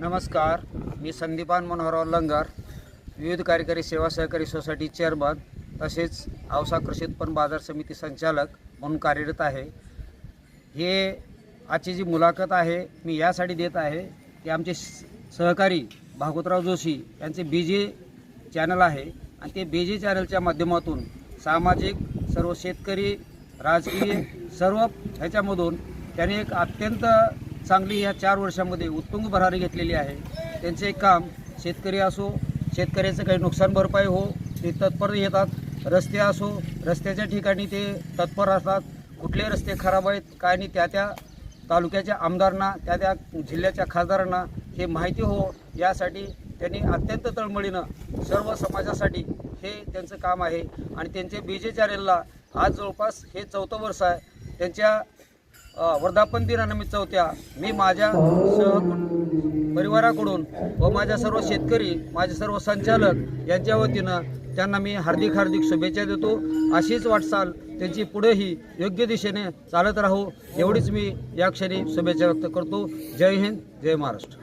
नमस्कार मी संदीपान मनोहरराव लंगर विविध कार्यकारी सेवा सहकारी सोसायटी चेअरमन तसेच औसा कृषी उत्पन्न बाजार समिती संचालक म्हणून कार्यरत आहे. हे आजची जी मुलाखत आहे मी यासाठी देत आहे की आमचे सहकारी भागवतराव जोशी यांचे बी जे चॅनल आहे आणि ते बी जे चॅनलच्या माध्यमातून सामाजिक सर्व शेतकरी राजकीय सर्व ह्याच्यामधून त्यांनी एक अत्यंत चांगली या चार वर्षामध्ये उत्तुंग भरारी घेतलेली आहे. त्यांचे काम शेतकरी असो शेतकऱ्याचं काही नुकसान भरपाई हो ते तत्पर येतात. रस्ते असो रस्त्याच्या ठिकाणी ते तत्पर असतात. कुठले रस्ते खराब आहेत काय नाही त्या त्या तालुक्याच्या आमदारांना त्या त्या जिल्ह्याच्या खासदारांना हे माहिती हो. यासाठी त्यांनी अत्यंत तळमळीनं सर्व समाजासाठी हे त्यांचं काम आहे. आणि त्यांचे बी जे चॅनेलला आज जवळपास हे चौथं वर्ष आहे. त्यांच्या वर्धापन दिनानिमित्त चौथ्या मी माझ्या सह परिवाराकडून व माझ्या सर्व शेतकरी माझे सर्व संचालक यांच्या वतीनं त्यांना मी हार्दिक हार्दिक शुभेच्छा देतो. अशीच वाटचाल त्यांची पुढेही योग्य दिशेने चालत राहू एवढीच मी या क्षणी शुभेच्छा व्यक्त करतो. जय हिंद जय महाराष्ट्र.